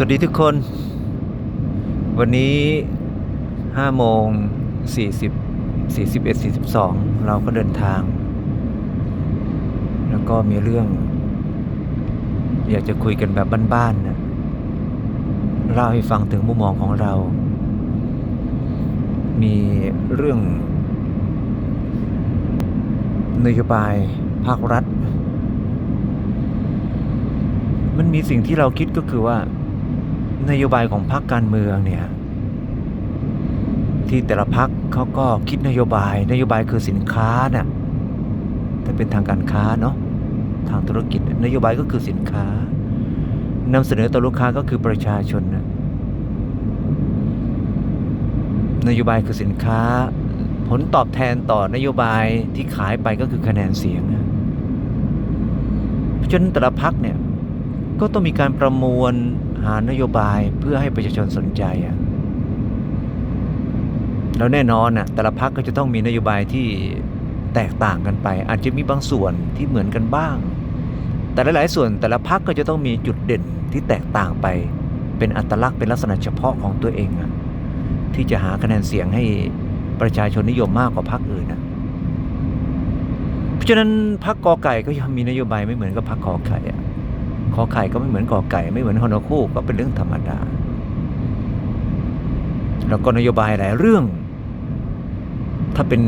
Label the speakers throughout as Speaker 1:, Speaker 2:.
Speaker 1: สวัสดีทุกคน วันนี้ห้าโมงสี่สิบสี่สิบเอ็ดสี่สิบสองเราก็เดินทาง แล้วก็มีเรื่อง อยากจะคุยกันแบบบ้านๆนะเล่าให้ฟังถึงมุมมองของเรา มีเรื่องนโยบายภาครัฐ มันมีสิ่งที่เราคิดก็คือว่า นโยบายของพรรคการเมืองเนี่ยที่แต่ละพรรคเขาก็คิดนโยบาย นโยบายคือสินค้าน่ะแต่เป็นทางการค้าเนาะทางธุรกิจนโยบายก็คือสินค้านำเสนอต่อลูกค้าก็คือประชาชนนะนโยบายคือสินค้า ผลตอบแทนต่อนโยบายที่ขายไปก็คือคะแนนเสียงนะเพราะฉะนั้นแต่ละพรรคเนี่ยก็ต้องมีการประมวล หานโยบายเพื่อให้ประชาชนสนใจอะแล้วแน่นอนอะแต่ละพักก็จะต้องมีนโยบายที่แตกต่างกันไป อาจจะมีบางส่วนที่เหมือนกันบ้าง แต่หลายๆส่วนแต่ละพักก็จะต้องมีจุดเด่นที่แตกต่างไป เป็นอัตลักษณ์เป็นลักษณะเฉพาะของตัวเองอะที่จะหาคะแนนเสียงให้ประชาชนนิยมมากกว่าพรรคอื่นนะเพราะฉะนั้นพรรคกอไก่ก็ยังมีนโยบายไม่เหมือนกับพรรคอไข่อะ ขอไข่ก็ไม่เหมือนกอไก่ไม่เหมือนฮอนอคู่ก็เป็นเรื่องธรรมดา แล้วก็นโยบายหลายเรื่อง ถ้าเป็น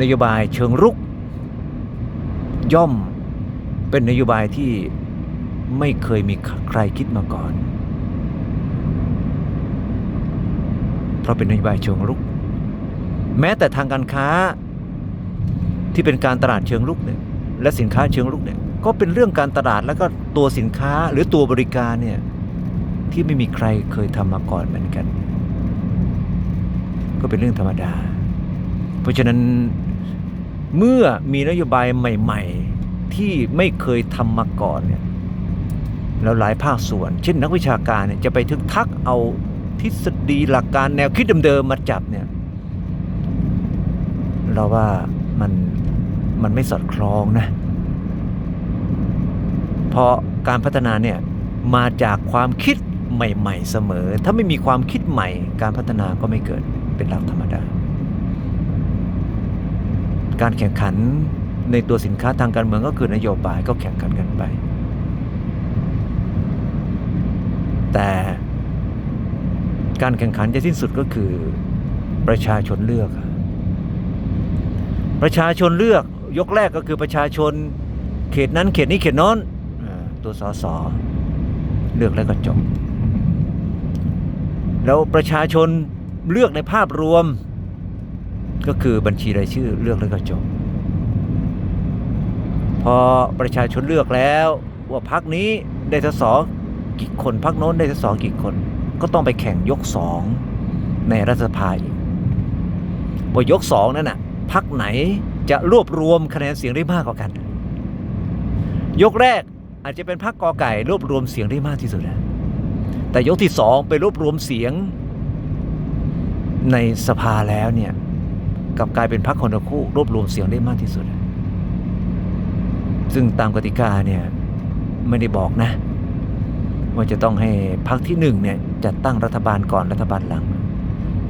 Speaker 1: นโยบายเชิงรุก ย่อมเป็นนโยบายที่ไม่เคยมีใครคิดมาก่อน เพราะเป็นนโยบายเชิงรุก แม้แต่ทางการค้าที่เป็นการตลาดเชิงรุกเนี่ยและสินค้าเชิงรุกเนี่ย ก็เป็นเรื่องการตลาดแล้วก็ตัวสินค้าหรือตัวบริการเนี่ยที่ไม่มีใครเคยทำมาก่อนเหมือนกัน ก็เป็นเรื่องธรรมดา เพราะฉะนั้นเมื่อมีนโยบายใหม่ ๆ ที่ไม่เคยทำมาก่อนเนี่ยแล้วหลายภาคส่วน เช่นนักวิชาการเนี่ยจะไปทึกทักเอาทฤษฎีหลักการแนวคิดเดิมๆมาจับเนี่ยเราว่ามันมันไม่สอดคล้องนะ เพราะการพัฒนาเนี่ยมาจากความคิดใหม่ ๆ เสมอ ถ้าไม่มีความคิดใหม่ การพัฒนาก็ไม่เกิดเป็นหลักธรรมดา การแข่งขันในตัวสินค้าทางการเมืองก็คือนโยบายก็แข่งขันกันไป แต่การแข่งขันจะสิ้นสุดก็คือประชาชนเลือก ประชาชนเลือกยกแรกก็คือประชาชนเขตนั้นเขตนี้เขตโน้นอ่า ตัวสสเลือกแล้วก็จบ แล้วประชาชนเลือกในภาพรวม ก็คือบัญชีรายชื่อเลือกแล้วก็จบ พอประชาชนเลือกแล้วว่าพักนี้ได้สสกี่คนพักโน้นได้สสกี่คน ก็ต้องไปแข่งยกสองในรัฐสภาอีกว่ายกสองนั่นน่ะพักไหนจะรวบรวมคะแนนเสียงได้มากกว่ากัน ยกแรก อาจจะเป็นพรรคกอไก่รวบรวมเสียงได้มากที่สุดนะแต่ยกที่สองไปรวบรวมเสียงในสภาแล้วเนี่ยกับกลายเป็นพรรคคนละคู่รวบรวมเสียงได้มากที่สุด ซึ่งตามกติกาเนี่ยไม่ได้บอกนะ ว่าจะต้องให้พรรคที่หนึ่งเนี่ยจัดตั้งรัฐบาลก่อนรัฐบาลหลัง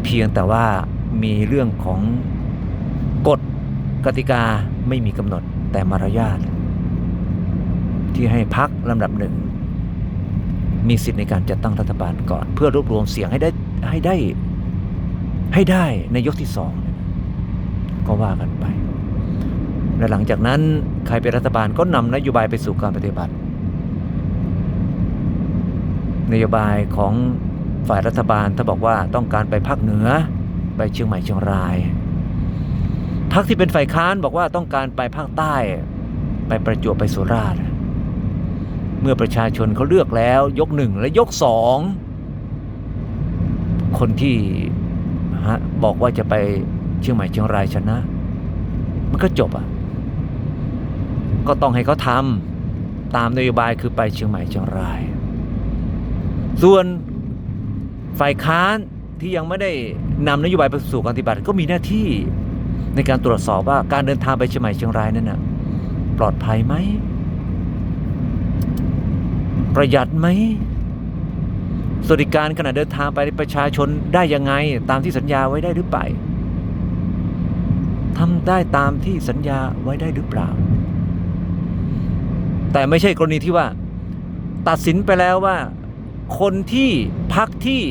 Speaker 1: เพียงแต่ว่ามีเรื่องของกฎกติกาไม่มีกำหนดแต่มารยาท ที่ให้พักลำดับหนึ่ง มีสิทธิ์ในการจัดตั้งรัฐบาลก่อน เพื่อรวบรวมเสียงให้ได้ให้ได้ ให้ได้ในยกที่สองก็ว่ากันไป และหลังจากนั้นใครเป็นรัฐบาลก็นำนโยบายไปสู่การปฏิบัติ นโยบายของฝ่ายรัฐบาลถ้าบอกว่าต้องการไปภาคเหนือ ไปเชียงใหม่เชียงรายพรรคที่เป็นฝ่ายค้านบอกว่าต้องการไปภาคใต้ ไปประจวบไปสุราษฎร์ มื่อประชาชนเขาเลือกแล้วยกหนึ่งและยกสองคนที่ฮะบอกว่าจะไปเชียงใหม่เชียงรายชนะ มันก็จบอะก็ต้องให้เขาทำตามนโยบายคือไปเชียงใหม่เชียงราย ส่วนฝ่ายค้านที่ยังไม่ได้นำนโยบายไปสู่การปฏิบัติก็มีหน้าที่ในการตรวจสอบว่าการเดินทางไปเชียงใหม่เชียงรายนั้นนะปลอดภัยไหม ประหยัดไหมสวัสดิการขณะเดินทางไปประชาชนได้ยังไง ตามที่สัญญาไว้ได้หรือเปล่าทำได้ตามที่สัญญาไว้ได้หรือเปล่า แต่ไม่ใช่กรณีที่ว่า ตัดสินไปแล้วว่า คนที่พักที่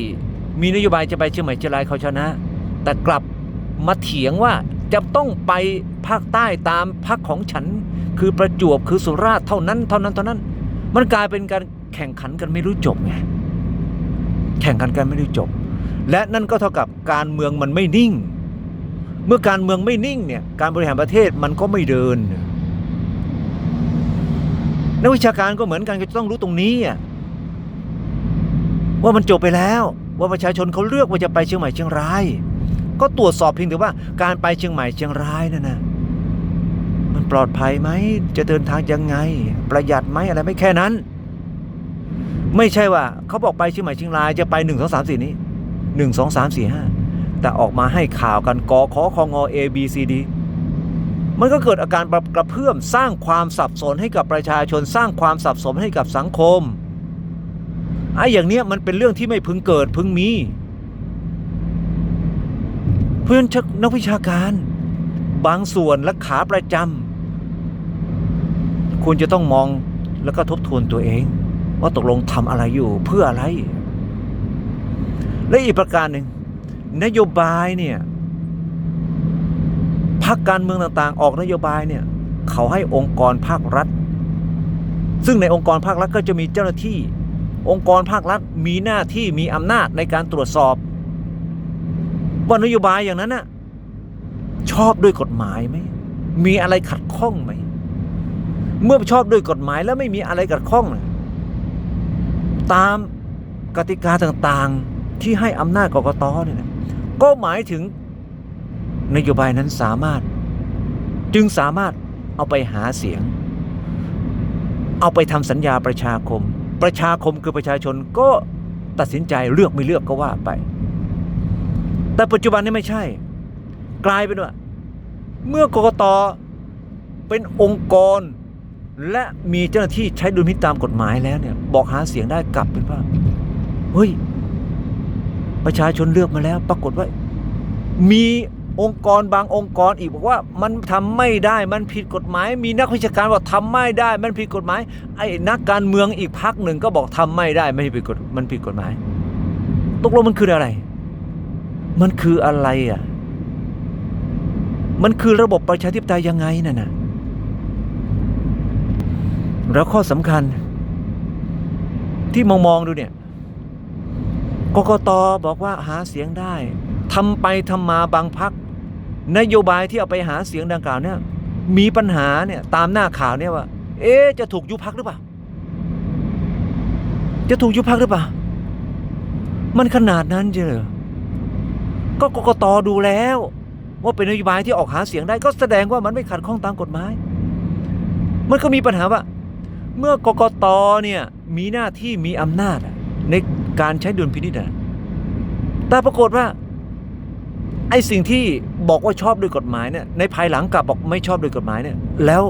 Speaker 1: มีนโยบายจะไปเชียงใหม่เชียงรายเขาชนะ แต่กลับมาเถียงว่าจะต้องไปภาคใต้ตามพักของฉัน คือประจวบคือสุราษฎร์เท่านั้น เท่านั้นเท่านั้น มันกลายเป็นการแข่งขันกันไม่รู้จบไงแข่งขันกันไม่รู้จบ และนั่นก็เท่ากับการเมืองมันไม่นิ่ง เมื่อการเมืองไม่นิ่งเนี่ยการบริหารประเทศมันก็ไม่เดินนักวิชาการก็เหมือนกันก็จะต้องรู้ตรงนี้อะว่ามันจบไปแล้วว่าประชาชนเขาเลือกว่าจะไปเชียงใหม่เชียงราย ก็ตรวจสอบเพียงแต่ว่าการไปเชียงใหม่เชียงรายนั่นนะ ปลอดภัยไหม จะเดินทางยังไง ประหยัดไหมอะไรไม่แค่นั้น ไม่ใช่ว่าเขาบอกไปเชียงใหม่เชียงรายจะไปหนึ่งสองสามสี่นี้หนึ่งสองสามสี่ห้าแต่ออกมาให้ข่าวกันกอขอคองอ A B C D มันก็เกิดอาการกระเพื่อมสร้างความสับสนให้กับประชาชนสร้างความสับสนให้กับสังคมไอ้อย่างเนี้ยมันเป็นเรื่องที่ไม่พึงเกิดพึงมี เพื่อนชักนักวิชาการ บางส่วนและขาประจำ คุณจะต้องมองแล้วก็ทบทวนตัวเอง ว่าตกลงทำอะไรอยู่เพื่ออะไร และอีกประการหนึ่งนโยบายเนี่ยพรรคการเมืองต่างๆ ออกนโยบายเนี่ยเขาให้องค์กรภาครัฐ ซึ่งในองค์กรภาครัฐก็จะมีเจ้าหน้าที่ องค์กรภาครัฐมีหน้าที่มีอำนาจในการตรวจสอบ ว่านโยบายอย่างนั้นน่ะชอบด้วยกฎหมายไหมมีอะไรขัดข้องไหม เมื่อชอบด้วยกฎหมายแล้วไม่มีอะไรขัดข้อง ตามกติกาต่างๆที่ให้อำนาจกกตเนี่ยนะก็หมายถึงนโยบายนั้นสามารถ จึงสามารถเอาไปหาเสียง เอาไปทำสัญญาประชาคม ประชาคมคือประชาชนก็ตัดสินใจเลือกไม่เลือกก็ว่าไป แต่ปัจจุบันนี้ไม่ใช่ กลายเป็นว่า เมื่อกกตเป็นองค์กร และมีเจ้าหน้าที่ใช้ดุลพินิจตามกฎหมายแล้วเนี่ย บอกหาเสียงได้กลับเป็นว่าเฮ้ย ประชาชนเลือกมาแล้ว ปรากฏว่า มีองค์กรบางองค์กรอีกบอกว่ามันทำไม่ได้มันผิดกฎหมาย มีนักวิชาการบอกทำไม่ได้มันผิดกฎหมาย ไอ้นักการเมืองอีกพักหนึ่งก็บอกทำไม่ได้ไม่ผิดกฎมันผิดกฎหมายตกลงมันคืออะไร มันคืออะไรอะมันคือระบบประชาธิปไตยยังไงน่ะนะ แล้วข้อสำคัญ ที่มองมองดูเนี่ยกกตบอกว่าหาเสียงได้ทำไปทำมาบางพัก นโยบายที่เอาไปหาเสียงดังกล่าวเนี่ยมีปัญหาเนี่ยตามหน้าข่าวเนี่ยว่า เอ๊ะจะถูกยุบพักหรือเปล่า จะถูกยุบพักหรือเปล่า มันขนาดนั้นเจอเหรอก็กกตดูแล้ว ว่าเป็นนโยบายที่ออกหาเสียงได้ก็แสดงว่ามันไม่ขัดข้องตามกฎหมาย มันก็มีปัญหาว่า เมื่อกกตเนี่ยมีหน้าที่มีอำนาจในการใช้ดุลพินิจแต่ปรากฏว่าไอ้สิ่งที่บอกว่าชอบด้วยกฎหมายเนี่ยในภายหลังกลับบอกไม่ชอบด้วยกฎหมายเนี่ยแล้ว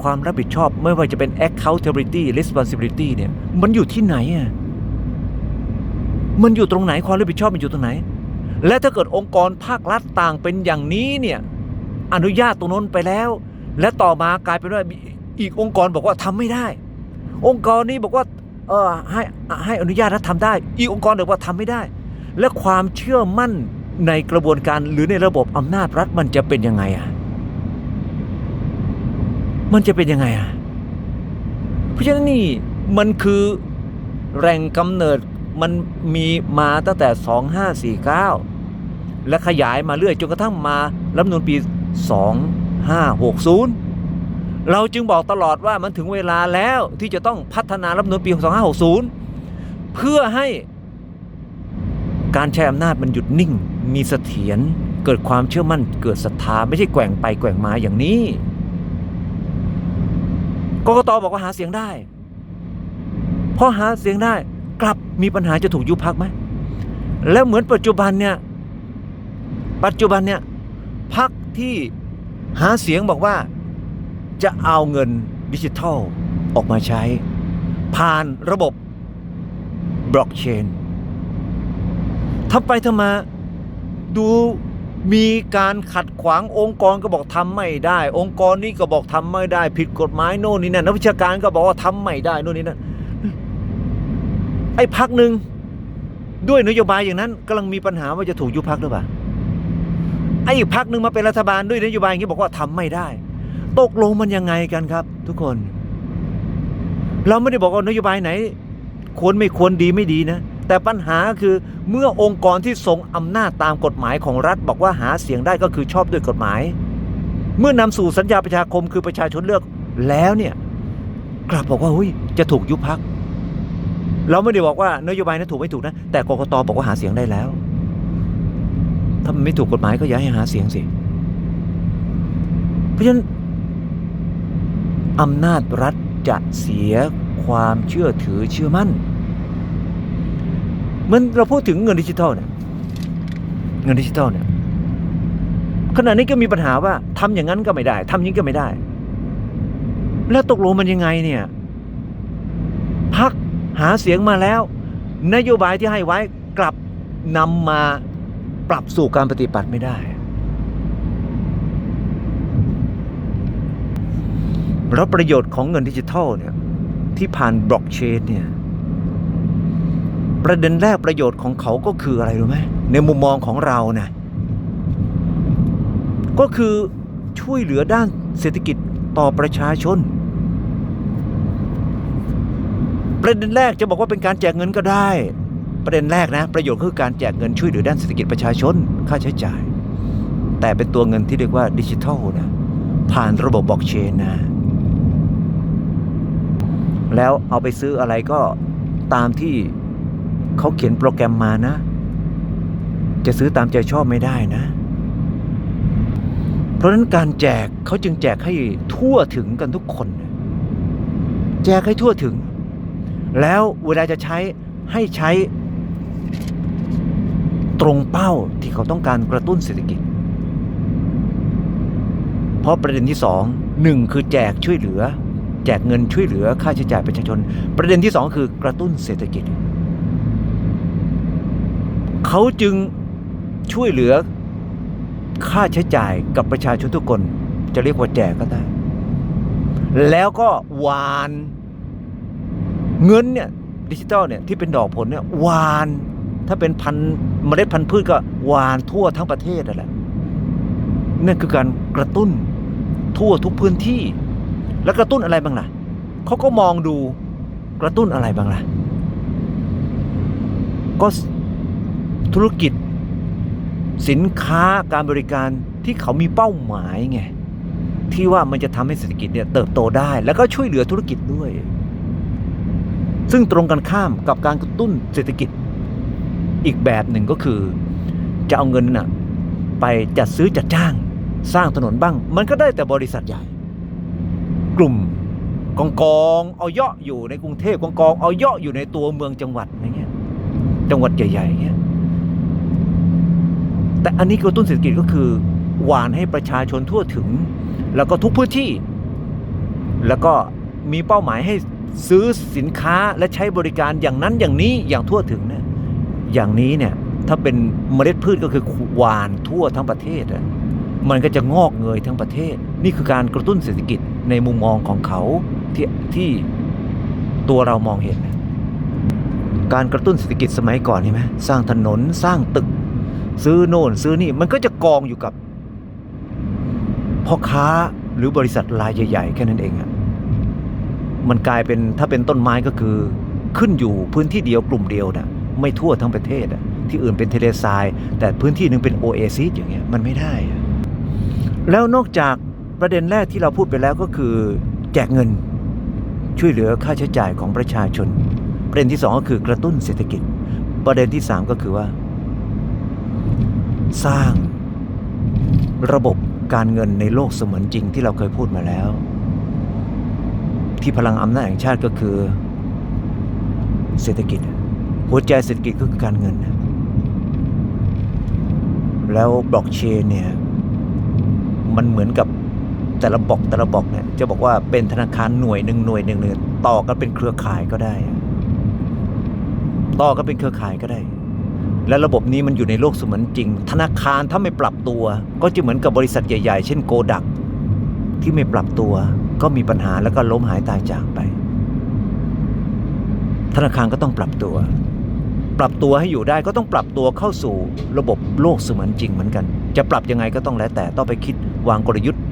Speaker 1: ความรับผิดชอบไม่ว่าจะเป็น accountability responsibility เนี่ยมันอยู่ที่ไหนอะมันอยู่ตรงไหนความรับผิดชอบมันอยู่ตรงไหน และถ้าเกิดองค์กรภาครัฐต่างเป็นอย่างนี้เนี่ยอนุญาตตรงนั้นไปแล้ว และต่อมากลายเป็นว่า อีกองค์กรบอกว่าทำไม่ได้ องค์กรนี้บอกว่าเออให้ให้อนุญาตและทำได้ อีกองค์กรบอกว่าทำไม่ได้ และความเชื่อมั่นในกระบวนการหรือในระบบอำนาจรัฐมันจะเป็นยังไงอะมันจะเป็นยังไงอะเพราะฉะนั้นนี่มันคือแหล่งกำเนิดมันมีมาตั้งแต่ 2549 และขยายมาเรื่อยจนกระทั่งมารัฐมนูญปี 2560 เราจึงบอกตลอดว่ามันถึงเวลาแล้วที่จะต้องพัฒนารัฐมนูญปี 2560 เพื่อให้การใช้อำนาจมันหยุดนิ่ง มีเสถียรเกิดความเชื่อมั่นเกิดศรัทธาไม่ใช่แกว่งไปแกว่งมาอย่างนี้กกตบอกว่าหาเสียงได้พอหาเสียงได้กลับมีปัญหาจะถูกยุบพักไหมแล้วเหมือนปัจจุบันเนี่ยปัจจุบันเนี่ยพักที่หาเสียงบอกว่า จะเอาเงินดิจิทัลออกมาใช้ ผ่านระบบบล็อกเชนทำไปทำมาดูมีการขัดขวางองค์กรก็บอกทำไม่ได้ องค์กรนี้ก็บอกทำไม่ได้ ผิดกฎหมายโน่นนี่นั่นนักวิชาการก็บอกว่าทำไม่ได้โน่นนี่นั่นไอ้พักหนึ่งด้วยนโยบายอย่างนั้นกำลังมีปัญหาว่าจะถูกยุบพักหรือเปล่าไอ้พักหนึ่งมาเป็นรัฐบาลด้วยนโยบายอย่างนี้บอกว่าทำไม่ได้ ตกลงมันยังไงกันครับ ทุกคน เราไม่ได้บอกว่านโยบายไหน ควรไม่ควรดีไม่ดีนะ แต่ปัญหาคือเมื่อองค์กรที่ทรงอำนาจตามกฎหมายของรัฐ บอกว่าหาเสียงได้ก็คือชอบด้วยกฎหมาย เมื่อนำสู่สัญญาประชาคมคือประชาชนเลือกแล้วเนี่ย กลับบอกว่าหุ้ยจะถูกยุบพักเราไม่ได้บอกว่านโยบายนั้นถูกไม่ถูกนะ แต่กกตบอกว่าหาเสียงได้แล้ว ถ้ามันไม่ถูกกฎหมายก็อย่าให้หาเสียงสิ เพราะฉะนั้น อำนาจรัฐจะเสียความเชื่อถือเชื่อมั่นเหมือนเราพูดถึงเงินดิจิทัลเนี่ยเงินดิจิทัลเนี่ยขณะนี้ก็มีปัญหาว่าทำอย่างนั้นก็ไม่ได้ทำอย่างนี้ก็ไม่ได้ แล้วตกลงมันยังไงเนี่ยพักหาเสียงมาแล้ว นโยบายที่ให้ไว้กลับนำมาปรับสู่การปฏิบัติไม่ได้ แล้วประโยชน์ของเงินดิจิทัลเนี่ยที่ผ่านบล็อกเชนเนี่ยประเด็นแรกประโยชน์ของเขาก็คืออะไรรู้ไหมในมุมมองของเรานะก็คือช่วยเหลือด้านเศรษฐกิจต่อประชาชน ประเด็นแรกจะบอกว่าเป็นการแจกเงินก็ได้ ประเด็นแรกนะ ประโยชน์คือการแจกเงินช่วยเหลือด้านเศรษฐกิจประชาชน ค่าใช้จ่าย แต่เป็นตัวเงินที่เรียกว่าดิจิทัลนะผ่านระบบบล็อกเชนนะ แล้วเอาไปซื้ออะไรก็ตามที่เขาเขียนโปรแกรมมานะ จะซื้อตามใจชอบไม่ได้นะ เพราะนั้นการแจกเขาจึงแจกให้ทั่วถึงกันทุกคน แจกให้ทั่วถึง แล้วเวลาจะใช้ให้ใช้ตรงเป้าที่เขาต้องการกระตุ้นเศรษฐกิจ เพราะประเด็นที่สองหนึ่งคือแจกช่วยเหลือ แจกเงินช่วยเหลือค่าใช้จ่ายประชาชน ประเด็นที่สองคือกระตุ้นเศรษฐกิจ เขาจึงช่วยเหลือค่าใช้จ่ายกับประชาชนทุกคน จะเรียกว่าแจกก็ได้ แล้วก็วานเงินเนี่ยดิจิตอลเนี่ยที่เป็นดอกผลเนี่ยวาน ถ้าเป็นพันเมล็ดพันธุ์พืชก็วานทั่วทั้งประเทศนั่นแหละนั่นคือการกระตุ้นทั่วทุกพื้นที่ แล้วกระตุ้นอะไรบ้างล่ะเขาก็มองดูกระตุ้นอะไรบ้างล่ะ ก็ธุรกิจ สินค้าการบริการที่เขามีเป้าหมายไงที่ว่ามันจะทำให้เศรษฐกิจเนี่ยเติบโตได้ แล้วก็ช่วยเหลือธุรกิจด้วย ซึ่งตรงกันข้ามกับการกระตุ้นเศรษฐกิจ อีกแบบหนึ่งก็คือ จะเอาเงินน่ะไปจัดซื้อจัดจ้าง สร้างถนนบ้าง มันก็ได้แต่บริษัทใหญ่ กลุ่มกองกองเอาเยาะอยู่ในกรุงเทพกองกองเอาเยาะอยู่ในตัวเมืองจังหวัดอะไรเงี้ยจังหวัดใหญ่ๆเงี้ยแต่อันนี้กระตุ้นเศรษฐกิจก็คือ หวานให้ประชาชนทั่วถึง แล้วก็ทุกพื้นที่ แล้วก็มีเป้าหมายให้ซื้อสินค้าและใช้บริการอย่างนั้นอย่างนี้อย่างทั่วถึงเนี่ยอย่างนี้เนี่ยถ้าเป็นเมล็ดพืชก็คือหวานทั่วทั้งประเทศอะมันก็จะงอกเงยทั้งประเทศ นี่คือการกระตุ้นเศรษฐกิจ ในมุมมองของเขาที่ที่ตัวเรามองเห็น การกระตุ้นเศรษฐกิจสมัยก่อนใช่ไหมสร้างถนนสร้างตึก ซื้อโน่นซื้อนี่มันก็จะกองอยู่กับพ่อค้าหรือบริษัทรายใหญ่ๆแค่นั้นเองอะมันกลายเป็นถ้าเป็นต้นไม้ก็คือขึ้นอยู่พื้นที่เดียวกลุ่มเดียวนะไม่ทั่วทั้งประเทศอะที่อื่นเป็นทะเลทราย แต่พื้นที่หนึ่งเป็นโอเอซิสอย่างเงี้ยมันไม่ได้อะแล้วนอกจาก ประเด็นแรกที่เราพูดไปแล้วก็คือ แจกเงิน ช่วยเหลือค่าใช้จ่ายของประชาชน ประเด็นที่สองก็คือกระตุ้นเศรษฐกิจ ประเด็นที่สามก็คือว่า สร้างระบบการเงินในโลกเสมือนจริงที่เราเคยพูดมาแล้ว ที่พลังอำนาจแห่งชาติก็คือ เศรษฐกิจ หัวใจเศรษฐกิจก็คือการเงิน แล้วบล็อกเชนเนี่ยมันเหมือนกับ แต่ละบอกแต่ละบอกเนี่ยจะบอกว่าเป็นธนาคารหน่วยหนึ่งหน่วยหนึ่งเนี่ยต่อกันเป็นเครือข่ายก็ได้ ต่อกันเป็นเครือข่ายก็ได้ และระบบนี้มันอยู่ในโลกเสมือนจริง ธนาคารถ้าไม่ปรับตัว ก็จะเหมือนกับบริษัทใหญ่ ๆ เช่นโกดัก ที่ไม่ปรับตัว ก็มีปัญหาแล้วก็ล้มหายตายจากไป ธนาคารก็ต้องปรับตัว ปรับตัวให้อยู่ได้ก็ต้องปรับตัวเข้าสู่ระบบโลกเสมือนจริงเหมือนกัน จะปรับยังไงก็ต้องแล้วแต่ต้องไปคิดวางกลยุทธ์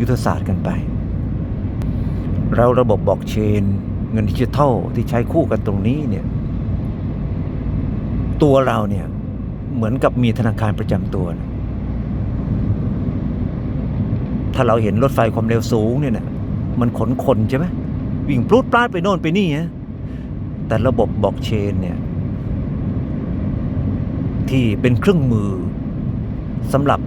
Speaker 1: ยุทธศาสตร์กันไป เราระบบบล็อกเชน เงินดิจิทัลที่ใช้คู่กันตรงนี้เนี่ย ตัวเราเนี่ยเหมือนกับมีธนาคารประจำตัวนะถ้าเราเห็นรถไฟความเร็วสูงเนี่ยนะมันขนคนใช่ไหมวิ่งปลุดปลาดไปโน่นไปนี่ฮะแต่ระบบบล็อกเชนเนี่ยที่เป็นเครื่องมือสำหรับ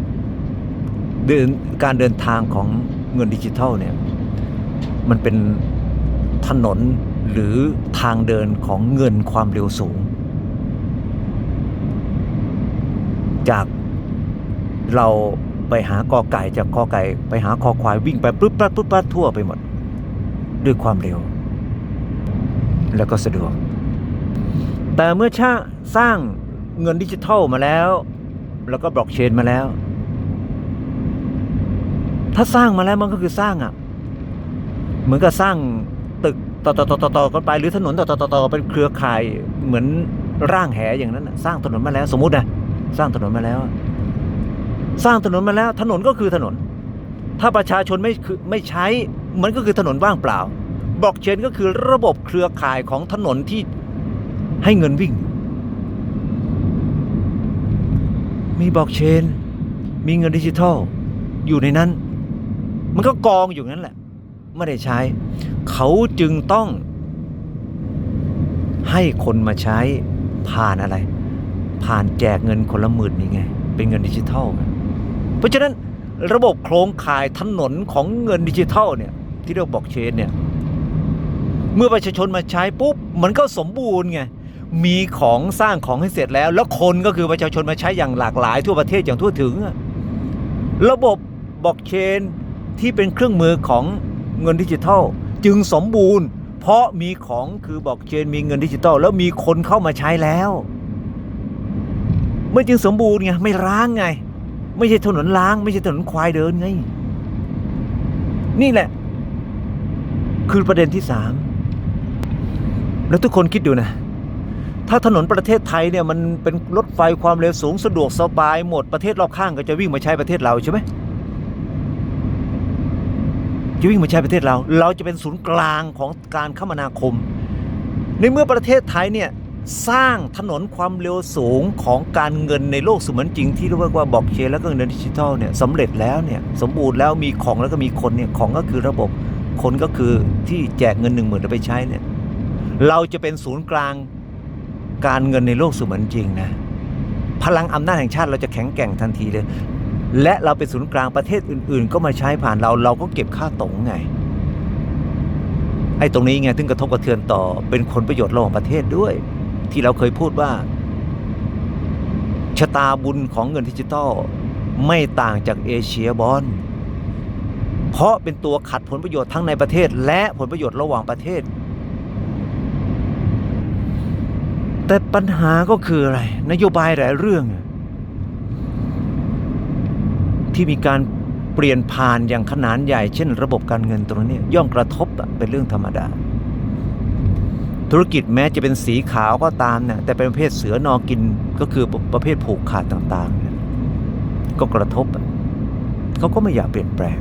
Speaker 1: เดินการเดินทางของเงินดิจิทัลเนี่ยมันเป็นถนนหรือทางเดินของเงินความเร็วสูง จากเราไปหากอไก่จากกอไก่ไปหาคอควายวิ่งไปปุ๊บปั๊บปุ๊บปั๊บทั่วไปหมด ด้วยความเร็ว แล้วก็สะดวก แต่เมื่อชาสร้างเงินดิจิทัลมาแล้ว แล้วก็บล็อกเชนมาแล้ว ถ้าสร้างมาแล้วมันก็คือสร้างอะ เหมือนกับสร้างตึกต่อต่อต่อต่อต่อกันไป หรือถนนต่อต่อต่อต่อเป็นเครือข่ายเหมือนร่างแหอย่างนั้นสร้างถนนมาแล้ว สมมุตินะสร้างถนนมาแล้ว สร้างถนนมาแล้ว ถนนก็คือถนน ถ้าประชาชนไม่คือไม่ใช้ มันก็คือถนนว่างเปล่าบล็อกเชนก็คือระบบเครือข่ายของถนนที่ให้เงินวิ่ง มีบล็อกเชน มีเงินดิจิทัล อยู่ในนั้น มันก็กองอยู่นั้นแหละ ไม่ได้ใช้ เขาจึงต้องให้คนมาใช้ผ่านอะไร ผ่านแจกเงินคนละหมื่นนี่ไง เป็นเงินดิจิทัล เพราะฉะนั้นระบบโครงข่ายถนนของเงินดิจิทัลเนี่ยที่เรียกบอกเชนเนี่ยเมื่อประชาชนมาใช้ปุ๊บมันก็สมบูรณ์ไงมีของสร้างของให้เสร็จแล้ว แล้วคนก็คือประชาชนมาใช้อย่างหลากหลายทั่วประเทศอย่างทั่วถึง ระบบบล็อกเชน ที่เป็นเครื่องมือของเงินดิจิทัล จึงสมบูรณ์ เพราะมีของคือบล็อกเชนมีเงินดิจิทัล แล้วมีคนเข้ามาใช้แล้วไม่จึงสมบูรณ์ไงไม่ร้างไง ไม่ใช่ถนนล้าง ไม่ใช่ถนนควายเดินไง นี่แหละ คือประเด็นที่สามแล้วทุกคนคิดดูนะ ถ้าถนนประเทศไทยเนี่ยมันเป็นรถไฟความเร็วสูงสะดวกสบายหมดประเทศรอบข้างก็จะวิ่งมาใช้ประเทศเราใช่ไหม จะวิ่งมาใช้ประเทศเรา เราจะเป็นศูนย์กลางของการคมนาคม ในเมื่อประเทศไทยเนี่ยสร้างถนนความเร็วสูงของการเงินในโลกเสมือนจริง ที่เรียกว่าบล็อกเชนแล้วก็เงินดิจิทัลเนี่ยสำเร็จแล้วเนี่ยสมบูรณ์แล้วมีของแล้วก็มีคนเนี่ยของก็คือระบบคนก็คือที่แจกเงินหนึ่งหมื่นไปใช้เนี่ยเราจะเป็นศูนย์กลางการเงินในโลกเสมือนจริงนะพลังอำนาจแห่งชาติเราจะแข็งแกร่งทันทีเลย และเราเป็นศูนย์กลางประเทศอื่น ๆ ก็มาใช้ผ่านเราเราก็เก็บค่าตรงไง ไอ้ตรงนี้ไงถึงกระทบกระเทือนต่อเป็นผลประโยชน์ระหว่างประเทศด้วย ที่เราเคยพูดว่า ชะตาบุญของเงินดิจิทัลไม่ต่างจากเอเชียบอลเพราะเป็นตัวขัดผลประโยชน์ทั้งในประเทศ และผลประโยชน์ระหว่างประเทศ แต่ปัญหาก็คืออะไร นโยบายหลายเรื่อง ที่มีการเปลี่ยนผ่านอย่างขนาดใหญ่เช่น ระบบการเงินตรงนี้ย่อมกระทบเป็นเรื่องธรรมดา ธุรกิจแม้จะเป็นสีขาวก็ตามเนี่ยแต่เป็นประเภทเสือนอกินก็คือประเภทผูกขาดต่างๆ ก็กระทบเขาก็ไม่อยากเปลี่ยนแปลง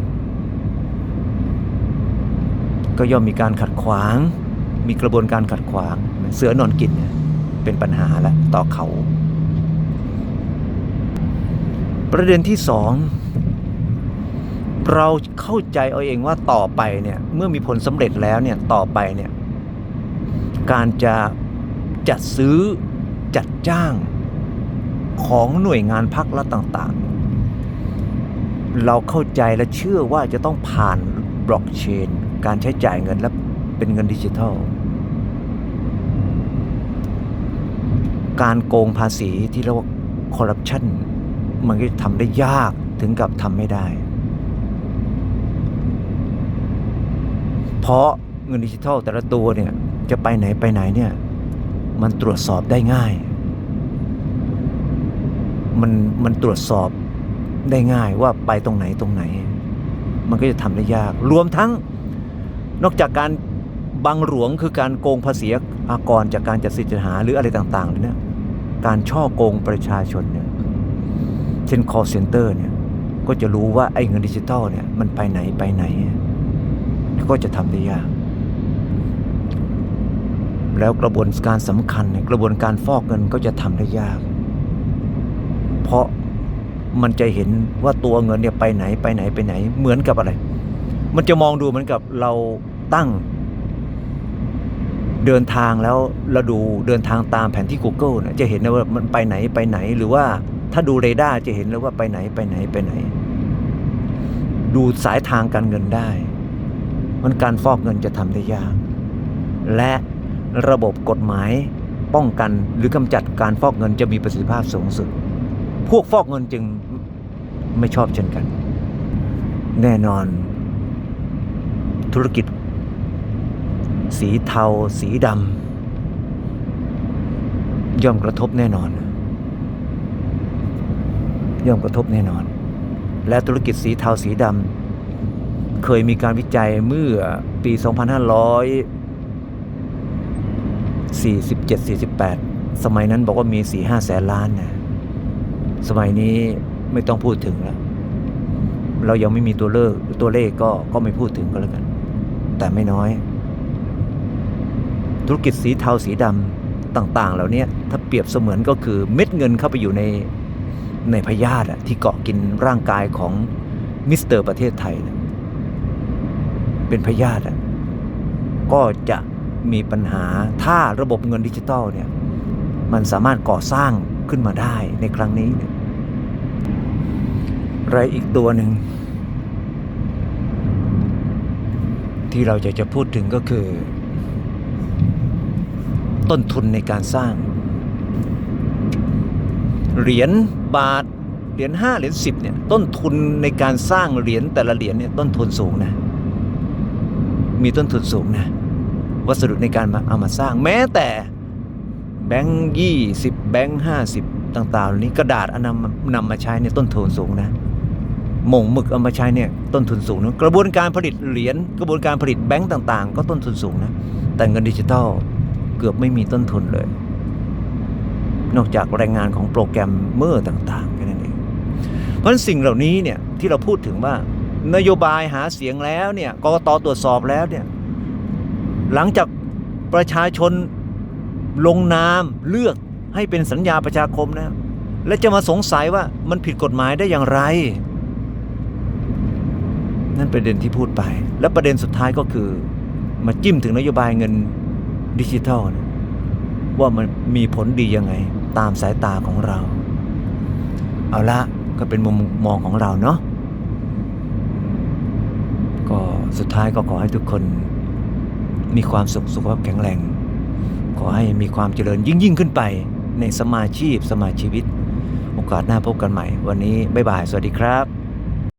Speaker 1: ก็ย่อมมีการขัดขวาง มีกระบวนการขัดขวางเสือนอนกินเนี่ยเป็นปัญหาละต่อเขา ประเด็นที่สอง เราเข้าใจเอาเองว่าต่อไปเนี่ยเมื่อมีผลสำเร็จแล้วเนี่ยต่อไปเนี่ยการจะจัดซื้อจัดจ้างของหน่วยงานภาครัฐต่างๆ เราเข้าใจและเชื่อว่าจะต้องผ่านบล็อกเชน การใช้จ่ายเงินและเป็นเงินดิจิทัล การโกงภาษีที่เรียกว่าคอร์รัปชันมันก็ทำได้ยากถึงกับทำไม่ได้ เพราะเงินดิจิทัลแต่ละตัวเนี่ยจะไปไหนไปไหนเนี่ยมันตรวจสอบได้ง่าย มันมันตรวจสอบได้ง่ายว่าไปตรงไหนตรงไหน มันก็จะทำได้ยาก รวมทั้งนอกจากการบังหลวงคือการโกงภาษีอากรจากการจัดสิทธิจัดหาหรืออะไรต่างๆเลยเนี่ยการช่อโกงประชาชนเนี่ยเช่น call center เนี่ยก็จะรู้ว่าไอ้เงินดิจิทัลเนี่ยมันไปไหนไปไหน ก็จะทำได้ยาก แล้วกระบวนการสำคัญเนี่ยกระบวนการฟอกเงินก็จะทำได้ยาก เพราะมันจะเห็นว่าตัวเงินเนี่ยไปไหนไปไหนไปไหน เหมือนกับอะไร มันจะมองดูเหมือนกับเราตั้ง เดินทางแล้วเราดูเดินทางตามแผนที่ Google เนี่ยจะเห็นนะว่ามันไปไหนไปไหนหรือว่าถ้าดูเรดาร์จะเห็นเลยว่าไปไหนไปไหนไปไหน ดูสายทางการเงินได้ มันการฟอกเงินจะทำได้ยาก และระบบกฎหมายป้องกันหรือกำจัดการฟอกเงินจะมีประสิทธิภาพสูงสุด พวกฟอกเงินจึงไม่ชอบเช่นกัน แน่นอน ธุรกิจ สีเทา สีดำย่อมกระทบแน่นอน ย่อมกระทบแน่นอน และธุรกิจสีเทาสีดำ เคยมีการวิจัยเมื่อปี 2547 48 สมัยนั้นบอกว่ามี 4-5 แสนล้านนะสมัยนี้ไม่ต้องพูดถึงแล้ว เรายังไม่มีตัวเลขตัวเลขก็ก็ไม่พูดถึงก็แล้วกัน แต่ไม่น้อย ธุรกิจสีเทาสีดำต่าง ๆ เหล่านี้ถ้าเปรียบเสมือนก็คือเม็ดเงินเข้าไปอยู่ในในพยาธิที่เกาะกินร่างกายของมิสเตอร์ประเทศไทยนะ เป็นพยาธิก็จะมีปัญหาถ้าระบบเงินดิจิตอลเนี่ยมันสามารถก่อสร้างขึ้นมาได้ในครั้งนี้เนี่ยไรอีกตัวหนึ่ง ที่เราจะจะพูดถึงก็คือ ต้นทุนในการสร้าง เหรียญบาทเหรียญห้าเหรียญสิบเนี่ยต้นทุนในการสร้างเหรียญแต่ละเหรียญเนี่ยต้นทุนสูงนะ มีต้นทุนสูงนะ วัสดุในการมาเอามาสร้างแม้แต่แบงค์ยี่สิบแบงค์ห้าสิบต่างๆเหล่านี้กระดาษอนำนำมาใช้เนี่ยต้นทุนสูงนะหม่งหมึกเอามาใช้เนี่ยต้นทุนสูงนะกระบวนการผลิตเหรียญกระบวนการผลิตแบงค์ต่างๆ ก็ต้นทุนสูงนะ แต่เงินดิจิทัลเกือบไม่มีต้นทุนเลย นอกจากแรงงานของโปรแกรมเมอร์ต่างๆแค่นั้นเองเพราะฉะนั้นสิ่งเหล่านี้เนี่ยที่เราพูดถึงว่า นโยบายหาเสียงแล้วเนี่ยกกตตรวจสอบแล้วเนี่ยหลังจากประชาชนลงนามเลือกให้เป็นสัญญาประชาคมนะและจะมาสงสัยว่ามันผิดกฎหมายได้อย่างไร นั่นประเด็นที่พูดไป และประเด็นสุดท้ายก็คือ มาจิ้มถึงนโยบายเงินดิจิทัลนะว่ามันมีผลดียังไงตามสายตาของเรา เอาละก็เป็นมุมมองของเราเนาะก็ สุดท้ายก็ขอให้ทุกคนมีความสุขสุขภาพแข็งแรง ขอให้มีความเจริญยิ่งยิ่งขึ้นไปในสมาชีพสมาชีวิต โอกาสหน้าพบกันใหม่ วันนี้บ๊ายบาย สวัสดีครับ